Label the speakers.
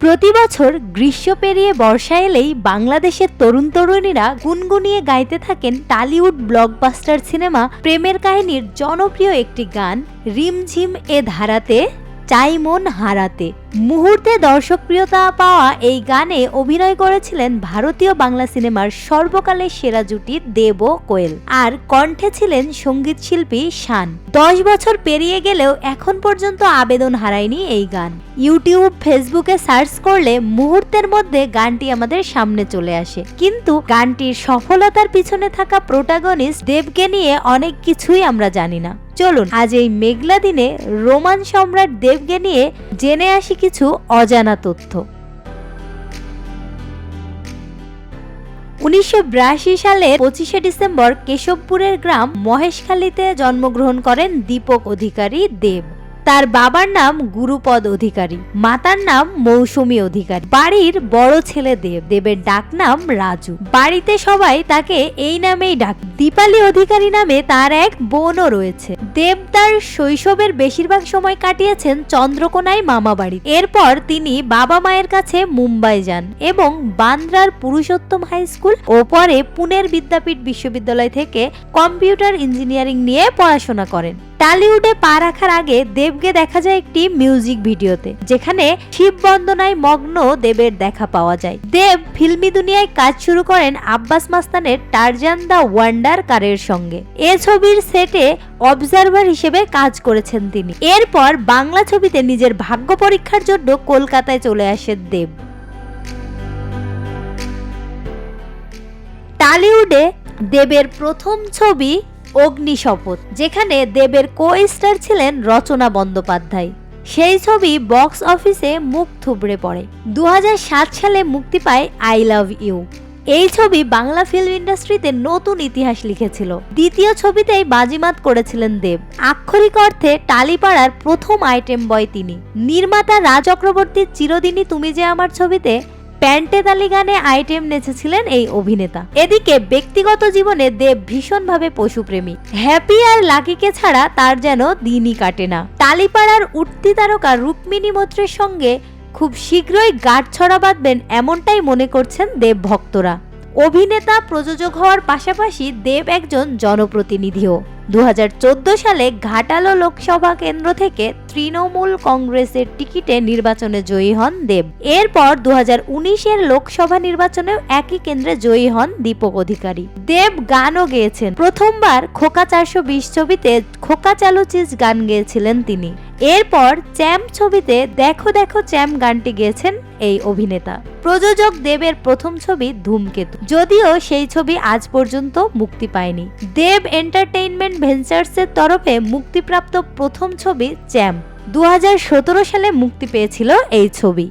Speaker 1: প্রতি বছর গ্রীষ্ম পেরিয়ে বর্ষা এলেই বাংলাদেশের তরুণ তরুণীরা গুনগুনিয়ে গাইতে থাকেন টালিউড ব্লকবাস্টার সিনেমা প্রেমের কাহিনীর জনপ্রিয় একটি গান, রিমঝিম এ ধারাতে, চাই মন হারাতে। মুহূর্তে দর্শকপ্রিয়তা পাওয়া এই গানে অভিনয় করেছিলেন ভারতীয় বাংলা সিনেমার সর্বকালের সেরা জুটি দেব কোয়েল আর কণ্ঠে ছিলেন সংগীত শিল্পী শান। দশ বছর পেরিয়ে গেলেও এখন পর্যন্ত আবেদন হারায়নি এই গান। ইউটিউব, ফেসবুকে সার্চ করলে মুহূর্তের মধ্যে গানটি আমাদের সামনে চলে আসে। কিন্তু গানটির সফলতার পিছনে থাকা প্রোটাগনিস্ট দেবকে নিয়ে অনেক কিছুই আমরা জানি না। চলুন, আজ এই মেঘলা দিনে রোমান সম্রাট দেবকে নিয়ে জেনে আসি কিছু অজানা তথ্য। উনিশশো বিরাশি সালে পঁচিশে ডিসেম্বর কেশবপুরের গ্রাম মহেশখালীতে জন্মগ্রহণ করেন দীপক অধিকারী দেব। তার বাবার নাম গুরুপদ অধিকারী, মাতার নাম মৌসুমী অধিকারী। বাড়ির বড় ছেলে দেব, দেবের ডাক নাম রাজু। বাড়িতে সবাই তাকে এই নামেই ডাক। দীপালি অধিকারী নামে তার এক বোনও রয়েছে। দেব তার শৈশবের বেশিরভাগ সময় কাটিয়েছেন চন্দ্রকোনায় মামা বাড়ি। এরপর তিনি বাবা মায়ের কাছে মুম্বাই যান এবং বান্দ্রার পুরুষোত্তম হাই স্কুল ও পরে পুনের বিদ্যাপীঠ বিশ্ববিদ্যালয় থেকে কম্পিউটার ইঞ্জিনিয়ারিং নিয়ে পড়াশোনা করেন। টালিউডে পা রাখার আগে দেবকে দেখা যায় একটি মিউজিক ভিডিওতে, যেখানে শিব বন্দনায় মগ্ন দেবের দেখা পাওয়া যায়। দেব ফিল্মি দুনিয়ায় কাজ শুরু করেন আব্বাস মাস্তানের টারজান দা ওয়ান্ডার কারের সঙ্গে। এ ছবির সেটে অবজারভার হিসেবে কাজ করেছেন তিনি। এরপর বাংলা ছবিতে নিজের ভাগ্য পরীক্ষার জন্য কলকাতায় চলে আসেন দেব। টালিউডে দেবের প্রথম ছবি অগ্নিশপথ, যেখানে দেবের কো স্টার ছিলেন রচনা বন্দ্যোপাধ্যায়। সেই ছবি বক্স অফিসে মুখ থুবড়ে পড়ে। দুহাজার সাত সালে মুক্তি পায় আই লাভ ইউ এই ছবি বাংলা ফিল্ম ইন্ডাস্ট্রিতে নতুন ইতিহাস লিখেছিল। দ্বিতীয় ছবিতেই বাজিমাত করেছিলেন দেব। আক্ষরিক অর্থে টালিপাড়ার প্রথম আইটেম বয় তিনি। নির্মাতা রাজ চক্রবর্তীর চিরদিনই তুমি যে আমার ছবিতে প্যান্টে তালি গানে আইটেম নেচেছিলেন এই অভিনেতা। এদিকে ব্যক্তিগত জীবনে দেব ভীষণভাবে পশুপ্রেমী। হ্যাপি আর লাকিকে ছাড়া তার যেন দিনই কাটে না। টালিপাড়ার উঠতি তারকা রুক্মিণী মৈত্রের সঙ্গে খুব শীঘ্রই গাঁটছড়া বাঁধবেন এমনটাই মনে করছেন দেব ভক্তরা। অভিনেতা, প্রযোজক হওয়ার পাশাপাশি দেব একজন জনপ্রতিনিধিও। দু হাজার চোদ্দ সালে ঘাটালো লোকসভা কেন্দ্র থেকে তৃণমূল কংগ্রেসের টিকিটে নির্বাচনে জয়ী হন দেব। এরপর দু এর লোকসভা নির্বাচনেও একই কেন্দ্রে জয়ী হন দীপক অধিকারী। দেব গানও গেয়েছেন। প্রথমবার খোকা চারশো বিশ ছবিতে খোকা চালু চিজ গান গেয়েছিলেন তিনি। এরপর চ্যাম ছবিতে দেখো দেখো চ্যাম গানটি গেয়েছেন এই অভিনেতা। প্রযোজক দেবের প্রথম ছবি ধূমকেতু। যদিও সেই ছবি আজ পর্যন্ত মুক্তি পায়নি। দেব এন্টারটেইনমেন্ট ভেঞ্চার্সের তরফে মুক্তিপ্রাপ্ত প্রথম ছবি চ্যাম দু হাজার সতেরো সালে মুক্তি পেয়েছিল এই ছবি।